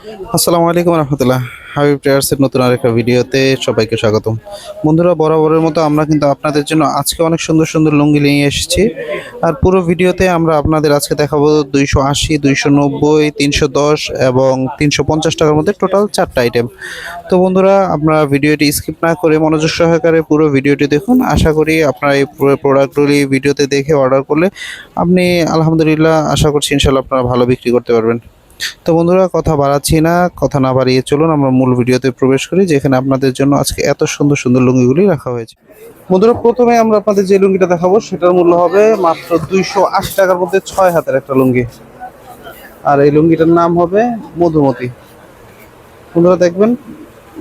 আসসালামু আলাইকুম রহমতুল্লাহ। হাবিব ট্রেয়ার্সের নতুন আরেকটা ভিডিওতে সবাইকে স্বাগতম। বন্ধুরা, বরাবরের মতো আমরা কিন্তু আপনাদের জন্য আজকে অনেক সুন্দর সুন্দর লুঙ্গি নিয়ে এসেছি। আর পুরো ভিডিওতে আমরা আপনাদের আজকে দেখাবো দুইশো আশি, দুইশো নব্বই, তিনশো দশ এবং তিনশো পঞ্চাশ টাকার মধ্যে টোটাল চারটা আইটেম তো বন্ধুরা, আপনারা ভিডিওটি স্কিপ না করে মনোযোগ সহকারে পুরো ভিডিওটি দেখুন। আশা করি আপনারা এই পুরো প্রোডাক্টগুলি ভিডিওতে দেখে অর্ডার করলে আপনি, আলহামদুলিল্লাহ, আশা করছি ইনশাল্লাহ আপনারা ভালো বিক্রি করতে পারবেন। তো বন্ধুরা, কথা বাড়াচ্ছি না, কথা না বাড়িয়ে চলুন, আমরা মূল ভিডিওতে প্রবেশ করি, যেখানে আপনাদের জন্য আজকে এত সুন্দর সুন্দর লুঙ্গিগুলি রাখা হয়েছে। বন্ধুরা, প্রথমে আমরা আপনাদের যে লুঙ্গিটা দেখাবো, সেটার মূল্য হবে মাত্র দুইশো আশি টাকার মধ্যে ছয় হাতের একটা লুঙ্গি। আর এই লুঙ্গিটার নাম হবে মধুমতি। বন্ধুরা, দেখবেন,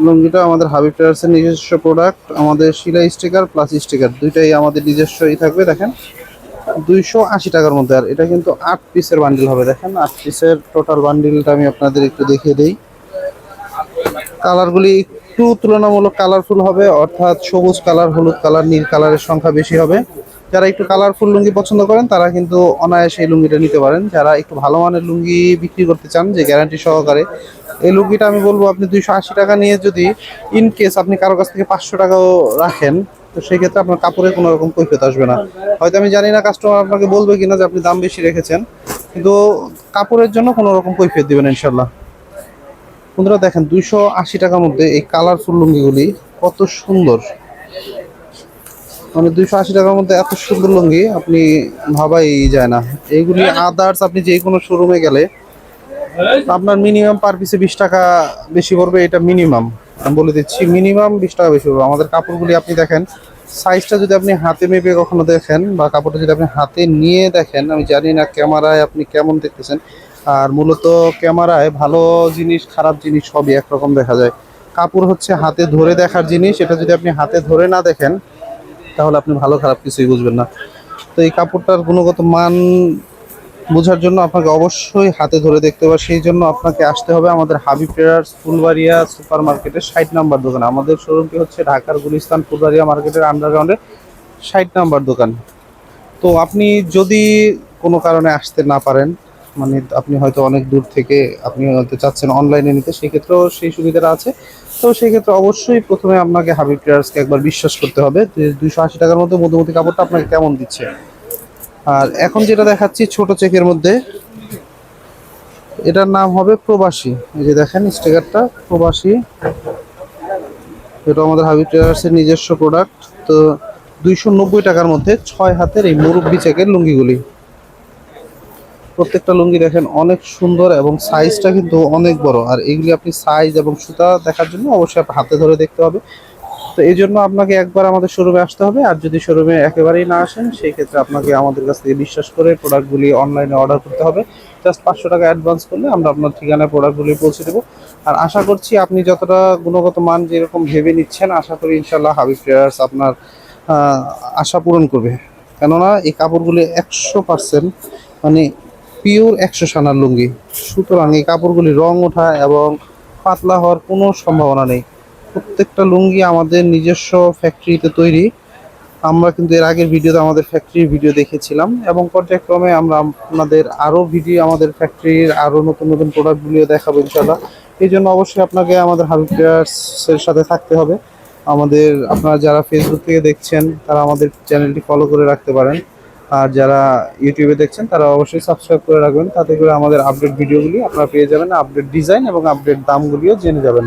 লুঙ্গিটা আমাদের হাবিব ট্রেডার্সের নিজস্ব প্রোডাক্ট আমাদের শিলা স্টিকার প্লাস স্টিকার দুইটাই আমাদের নিজস্বই থাকবে, দেখেন। দুইশো আশি টাকার মধ্যে। আর এটা কিন্তু আট পিসের বান্ডিল হবে, দেখেন। আট পিসের টোটাল বান্ডিলটা আমি আপনাদের একটু দেখিয়ে দিই। কালারগুলি একটু তুলনামূলক কালারফুল হবে, অর্থাৎ সবুজ কালার হলুদ কালার নীল কালারের সংখ্যা বেশি হবে। যারা একটু কালারফুল লুঙ্গি পছন্দ করেন, তারা কিন্তু অনায়াসে এই লুঙ্গিটা নিতে পারেন। যারা একটু ভালো মানের লুঙ্গি বিক্রি করতে চান, যে গ্যারান্টি সহকারে, এই লুঙ্গিটা আমি বলব আপনি দুইশো আশি টাকা নিয়ে যদি ইন কেস আপনি কারও কাছ থেকে পাঁচশো টাকাও রাখেন তো সেই ক্ষেত্রে আপনার কাপড়ের কোনো রকম কৈফিয়ত আসবে না। হয়তো আমি জানি না কাস্টমার আপনাকে বলবে কিনা যে আপনি দাম বেশি রেখেছেন, কিন্তু কাপড়ের জন্য কোনো রকম কৈফিয়ত দিবেন ইনশাল্লাহ বন্ধুরা দেখেন, দুইশো আশি টাকার মধ্যে এই কালারফুল লুঙ্গিগুলি কত সুন্দর। মানে দুইশো আশি টাকার মধ্যে এত সুন্দর লুঙ্গি, আপনি ভাবাই যায় না। এইগুলি আদার্স আপনি যে কোনো শোরুমে গেলে আপনার মিনিমাম পার পিসে বিশ টাকা বেশি পড়বে, এটা মিনিমাম আমি বলে দিচ্ছি মিনিমাম বিশ টাকা বেশি পড়বে আমাদের কাপড়গুলি আপনি দেখেন সাইজটা যদি আপনি হাতে মেপে কখনো দেখেন বা কাপড়টা যদি আপনি হাতে নিয়ে দেখেন, আমি জানি না ক্যামেরায় আপনি কেমন দেখতেছেন, আর মূলত ক্যামেরায় ভালো জিনিস, খারাপ জিনিস সবই একরকম দেখা যায়। কাপড় হচ্ছে হাতে ধরে দেখার জিনিস, এটা যদি আপনি হাতে ধরে না দেখেন, তাহলে আপনি ভালো খারাপ কিছুই বুঝবেন না। তো এই কাপড়টার গুণগত মান বোঝার জন্য আপনাকে অবশ্যই হাতে ধরে দেখতে হবে। সেই জন্য আপনাকে আসতে হবে আমাদের হাবিব ট্রেডার্স ফুলবাড়িয়া সুপার মার্কেটের ষাট নাম্বার দোকান। আমাদের শোরুমটি হচ্ছে ঢাকার গুলিস্তান ফুলবাড়িয়া মার্কেটের আন্ডারগ্রাউন্ডে ষাট নাম্বার দোকান। তো আপনি যদি কোনো কারণে আসতে না পারেন মানে আপনি হয়তো অনেক দূর থেকে আপনি হয়তো চাচ্ছেন অনলাইনে নিতে, সেক্ষেত্রেও সেই সুবিধাটা আছে। তো সেই ক্ষেত্রে অবশ্যই প্রথমে আপনাকে হাবিব ট্রেডার্সকে একবার বিশ্বাস করতে হবে যে দুইশো আশি টাকার মধ্যে মধ্যমতি কাপড়টা আপনাকে কেমন দিচ্ছে। আর এখন যেটা দেখাচ্ছি ছোট চেকের মধ্যে, এটার নাম হবে প্রবাসী। এই যে দেখেন, স্টিকারটা প্রবাসী। এটা আমাদের হাবিব ট্রেডার্সের নিজস্ব প্রোডাক্ট তো দুইশো নব্বই টাকার মধ্যে ছয় হাতের এই মুরব্বি চেকের লুঙ্গিগুলি। প্রত্যেকটা লুঙ্গি দেখেন অনেক সুন্দর এবং সাইজটা কিন্তু অনেক বড়। আর এগুলি আপনি সাইজ এবং সুতা দেখার জন্য অবশ্যই হাতে ধরে দেখতে হবে। তো এই জন্য আপনাকে একবার আমাদের শোরুমে আসতে হবে। আর যদি শোরুমে একেবারেই না আসেন, সেই ক্ষেত্রে আপনাকে আমাদের কাছ থেকে বিশ্বাস করে প্রোডাক্টগুলি অনলাইনে অর্ডার করতে হবে। জাস্ট পাঁচশো টাকা অ্যাডভান্স করলে আমরা আপনার ঠিকানায় প্রোডাক্টগুলি পৌঁছে দেবো। আর আশা করছি আপনি যতটা গুণগত মান যেরকম ভেবে নিচ্ছেন, আশা করি ইনশাল্লাহ হাবিব ট্রেডার্স আপনার আশা পূরণ করবে। কেননা এই কাপড়গুলি একশো পার্সেন্ট মানে পিওর একশো সানার লুঙ্গি। সুতরাং এই কাপড়গুলি রং ওঠা এবং পাতলা হওয়ার কোনো সম্ভাবনা নেই। প্রত্যেকটা লুঙ্গি আমাদের নিজস্ব ফ্যাক্টরিতে তৈরি। আমরা কিন্তু এর আগের ভিডিওতে আমাদের ফ্যাক্টরির ভিডিও দেখেছিলাম এবং পর্যায়ক্রমে আমরা আপনাদের আরও ভিডিও আমাদের ফ্যাক্টরির আরও নতুন নতুন প্রোডাক্টগুলিও দেখাবো ইনশাল্লাহ এই জন্য অবশ্যই আপনাকে আমাদের হাবিব সাথে থাকতে হবে। আমাদের, আপনারা যারা ফেসবুক থেকে দেখছেন, তারা আমাদের চ্যানেলটি ফলো করে রাখতে পারেন। আর যারা ইউটিউবে দেখছেন, তারা অবশ্যই সাবস্ক্রাইব করে রাখবেন। তাতে করে আমাদের আপডেট ভিডিওগুলি আপনারা পেয়ে যাবেন আপডেট ডিজাইন এবং আপডেট দামগুলিও জেনে যাবেন।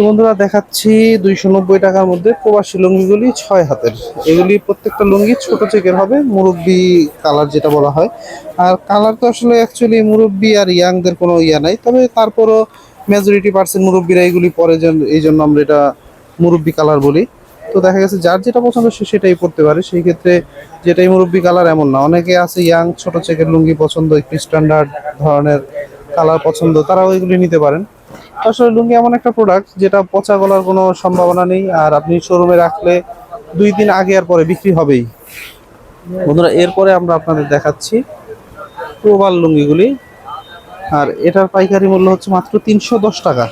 তো বন্ধুরা, দেখাচ্ছি দুইশো নব্বই টাকার মধ্যে প্রবাসী লুঙ্গিগুলি ছয় হাতের। এগুলি প্রত্যেকটা লুঙ্গি ছোট চেকের হবে, মুরব্বি কালার যেটা বলা হয়। আর কালার তো আসলে অ্যাকচুয়ালি মুরব্বি আর ইয়াংদের কোনো ইয়া নাই, তবে তারপরও মেজরিটি পার্সেন্ট মুরব্বিরা এগুলি পরে যেন- এই জন্য আমরা এটা মুরব্বি কালার বলি। তো দেখা গেছে, যার যেটা পছন্দ সে সেটাই পড়তে পারে। সেই ক্ষেত্রে যেটাই মুরব্বি কালার এমন না। অনেকে আছে ইয়াং, ছোট চেকের লুঙ্গি পছন্দ, একটু স্ট্যান্ডার্ড ধরনের কালার পছন্দ, তারাও এগুলি নিতে পারেন। আসলে লুঙ্গি এমন একটা প্রোডাক্ট যেটা পচা গলার কোনো সম্ভাবনা নেই, আর আপনি শোরুমে রাখলে দুই দিন আগে আর পরে বিক্রি হবেই। বন্ধুরা, এরপরে আমরা আপনাদের দেখাচ্ছি প্রবাল লুঙ্গিগুলি। আর এটার পাইকারি মূল্য হচ্ছে মাত্র তিনশো দশ টাকা।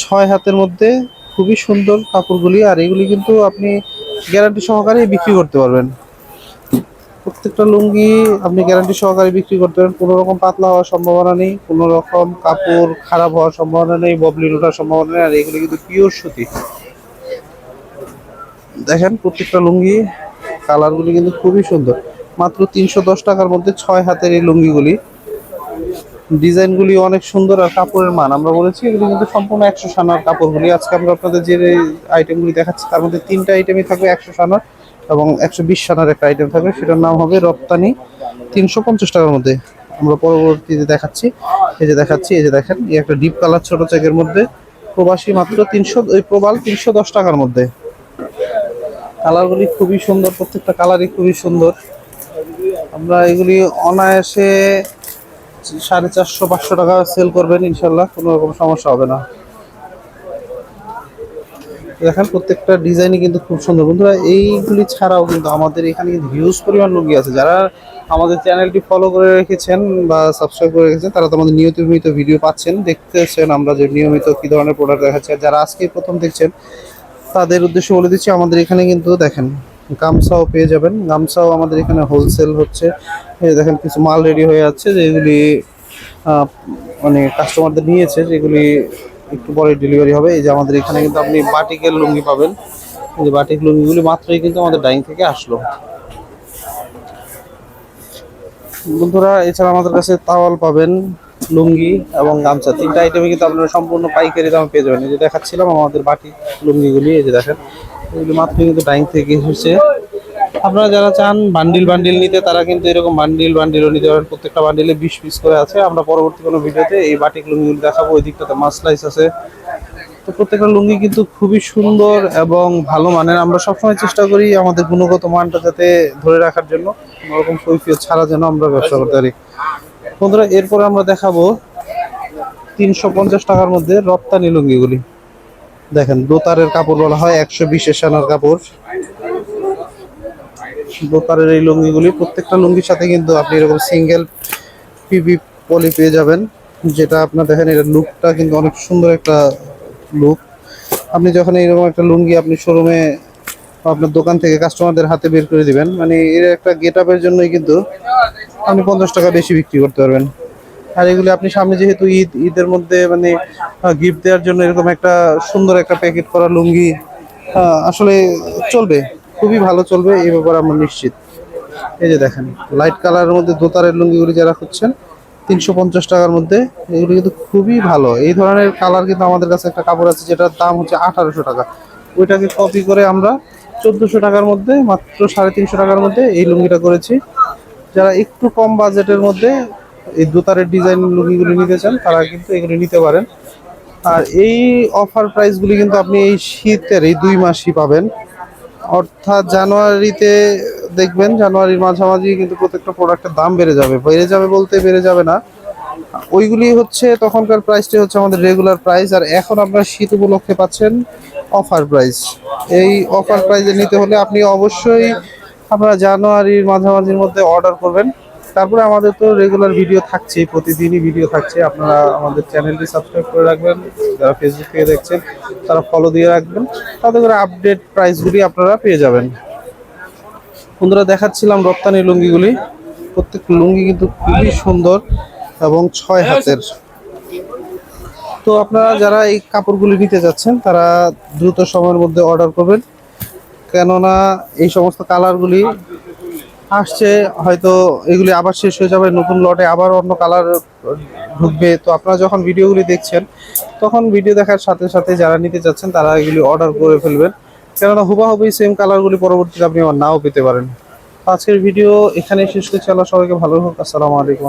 ছয় হাতের মধ্যে খুবই সুন্দর কাপড়গুলি, আর এগুলি কিন্তু আপনি গ্যারান্টি সহকারে বিক্রি করতে পারবেন। প্রত্যেকটা লুঙ্গি আপনি গ্যারান্টি সহকারে বিক্রি করতে পারেন। কোনো রকম পাতলা হওয়ার সম্ভাবনা নেই, কোনো রকম কাপড় খারাপ হওয়ার সম্ভাবনা নেই ববলিন ওঠার সম্ভাবনা নেই, আর এগুলো কিন্তু পিওর সুতি। দেখেন প্রত্যেকটা লুঙ্গি, কালারগুলি কিন্তু খুবই সুন্দর। মাত্র তিনশো দশ টাকার মধ্যে ছয় হাতের এই লুঙ্গিগুলি। ডিজাইনগুলি অনেক সুন্দর আর কাপড়ের মান। আমরা বলেছি এগুলি কিন্তু সম্পূর্ণ একশো সানার কাপড়গুলি। আজকে আমরা আপনাদের যে আইটেমগুলি দেখাচ্ছি, তার মধ্যে তিনটা আইটেমই থাকবে একশো সানার। এবং একশো বিশ সানার একটা আইটেম থাকবে, সেটার নাম হবে রপ্তানি। তিনশো পঞ্চাশ টাকার মধ্যে আমরা পরবর্তীতে দেখাচ্ছি। এই যে দেখাচ্ছি, এই যে দেখেন, এই একটা ডিপ কালার ছোট চেকের মধ্যে। প্রবাসী মাত্র তিনশো ওই প্রবাল তিনশো দশ টাকার মধ্যে। কালারগুলি খুবই সুন্দর, প্রত্যেকটা কালারই খুবই সুন্দর। আমরা এগুলি অনায়াসে সাড়ে চারশো, পাঁচশো টাকা সেল করবেন, ইনশাল্লাহ, কোনো রকম সমস্যা হবে না। দেখেন প্রত্যেকটা ডিজাইনই কিন্তু খুব সুন্দর। বন্ধুরা, এইগুলি ছাড়াও কিন্তু আমাদের এখানে কিন্তু হিউজ পরিমাণ লুঙ্গি আছে। যারা আমাদের চ্যানেলটি ফলো করে রেখেছেন বা সাবস্ক্রাইব করে রেখেছেন, তারা তো আমাদের নিয়মিত ভিডিও পাচ্ছেন, দেখতেছেন আমরা যে নিয়মিত কী ধরনের প্রোডাক্ট দেখাচ্ছি। যারা আজকে প্রথম দেখছেন, তাদের উদ্দেশ্যে বলে দিচ্ছি, আমাদের এখানে কিন্তু দেখেন, গামছাও পেয়ে যাবেন। গামছাও আমাদের এখানে হোলসেল হচ্ছে। দেখেন কিছু মাল রেডি হয়ে যাচ্ছে, যেগুলি মানে কাস্টমারদের নিয়েছে, যেগুলি একটু পরে ডেলিভারি হবে। এই যে আমাদের এখানে কিন্তু আপনি বাটিকের লুঙ্গি পাবেন। যে বাটিক লুঙ্গিগুলি মাত্রই কিন্তু আমাদের ডাইং থেকে আসলো। বন্ধুরা, এছাড়া আমাদের কাছে তাওয়াল পাবেন, লুঙ্গি এবং গামছা। তিনটা আইটেমে কিন্তু আপনারা সম্পূর্ণ পাইকারি দামে পেয়ে যাবেন। এই যে দেখাচ্ছিলাম আমাদের বাটি লুঙ্গিগুলি, এই যে দেখেন, এগুলি মাত্র কিন্তু ডাইং থেকে এসেছে। আপনারা যারা চান বান্ডিল বান্ডিল নিতে, তারা কিন্তু এরকম বান্ডিল বান্ডিলও নিতে পারেন। প্রত্যেকটা বান্ডিলে বিশ পিস করে আছে। আমরা পরবর্তী কোনো ভিডিওতে এই বাটিক লুঙ্গিগুলি দেখাবো। ওই দিকটাতে মাসলাইস আছে। তো প্রত্যেকটা লুঙ্গি কিন্তু খুবই সুন্দর এবং ভালো মানের। আমরা সবসময় চেষ্টা করি আমাদের গুণগত মানটা যাতে ধরে রাখার জন্য। কোনো রকম কৈফিয়ত ছাড়া যেন আমরা ব্যবসা করতে পারি। বন্ধুরা, এরপরে আমরা দেখাবো তিনশো পঞ্চাশ টাকার মধ্যে রপ্তানি লুঙ্গিগুলি। দেখেন, দোতারের কাপড় বলা হয়, একশো বিশের সানার কাপড়। দোতারের এই লুঙ্গিগুলি, প্রত্যেকটা লুঙ্গির সাথে কিন্তু আপনি এরকম সিঙ্গেল পিপি পলি পেয়ে যাবেন, যেটা আপনার দেখেন এর লুকটা কিন্তু অনেক সুন্দর একটা লুক আপনি যখন এরকম একটা লুঙ্গি আপনি শোরুমে আপনার দোকান থেকে কাস্টমারদের হাতে বের করে দিবেন মানে এর একটা গেট আপের জন্যই কিন্তু আপনি পঞ্চাশ টাকা বেশি বিক্রি করতে পারবেন। আর এগুলি আপনি সামনে যেহেতু ঈদ, ঈদের মধ্যে মানে গিফট দেওয়ার জন্য এরকম একটা সুন্দর একটা প্যাকেট করা লুঙ্গি আসলে চলবে। খুবই ভালো চলবে, এই ব্যাপারে আমরা নিশ্চিত। এই যে দেখেন লাইট কালারের মধ্যে দোতারের লুঙ্গিগুলি যারা খুঁজছেন, তিনশো পঞ্চাশ টাকার মধ্যে, এগুলি কিন্তু খুবই ভালো। এই ধরনের কালার কিন্তু আমাদের কাছে একটা কাপড় আছে, যেটার দাম হচ্ছে আঠারোশো টাকা। ওইটাকে কপি করে আমরা চোদ্দোশো টাকার মধ্যে, মাত্র সাড়ে তিনশো টাকার মধ্যে এই লুঙ্গিটা করেছি। যারা একটু কম বাজেটের মধ্যে এই দোতারের ডিজাইন লুঙ্গিগুলি নিতে চান, তারা কিন্তু এগুলি নিতে পারেন। আর এই অফার প্রাইসগুলি কিন্তু আপনি এই শীতের, এই দুই মাসই পাবেন। অর্থাৎ জানুয়ারিতে দেখবেন, জানুয়ারির মাঝামাঝি কিন্তু প্রত্যেকটা প্রোডাক্টের দাম বেড়ে যাবে। বেড়ে যাবে বলতে বেড়ে যাবে না। ওইগুলি হচ্ছে তখনকার প্রাইসটি হচ্ছে আমাদের রেগুলার প্রাইস আর এখন আপনার শীত উপলক্ষে পাচ্ছেন অফার প্রাইস এই অফার প্রাইসে নিতে হলে আপনি অবশ্যই আপনারা জানুয়ারির মাঝামাঝির মধ্যে অর্ডার করবেন। তারপরে আমাদের তো রেগুলার ভিডিও থাকছে, প্রতিদিনই ভিডিও থাকছে। আপনারা আমাদের চ্যানেলটি সাবস্ক্রাইব করে রাখবেন। যারা ফেসবুক থেকে দেখছেন, তারা ফলো দিয়ে রাখবেন। তাতে করে আপডেট প্রাইসগুলি আপনারা পেয়ে যাবেন। বন্ধুরা, দেখাচ্ছিলাম রপ্তানি লুঙ্গিগুলি। প্রত্যেক লুঙ্গি কিন্তু খুবই সুন্দর এবং ছয় হাতের। তো আপনারা যারা এই কাপড়গুলি নিতে যাচ্ছেন, তারা দ্রুত সময়ের মধ্যে অর্ডার করবেন। কেননা এই সমস্ত কালারগুলি আসছে, হয়তো এগুলি আবার শেষ হয়ে যাবে, নতুন লটে আবার অন্য কালার ঢুকবে। তো আপনারা যখন ভিডিওগুলি দেখছেন, তখন ভিডিও দেখার সাথে সাথে যারা নিতে যাচ্ছেন তারা এগুলি অর্ডার করে ফেলবেন। কেননা হুবাহুবি সেম কালারগুলি পরবর্তীতে আপনি আবার নাও পেতে পারেন। আজকের ভিডিও এখানে শেষ করছি। আল্লাহ সবাইকে ভালো হোক। আসসালামু আলাইকুম।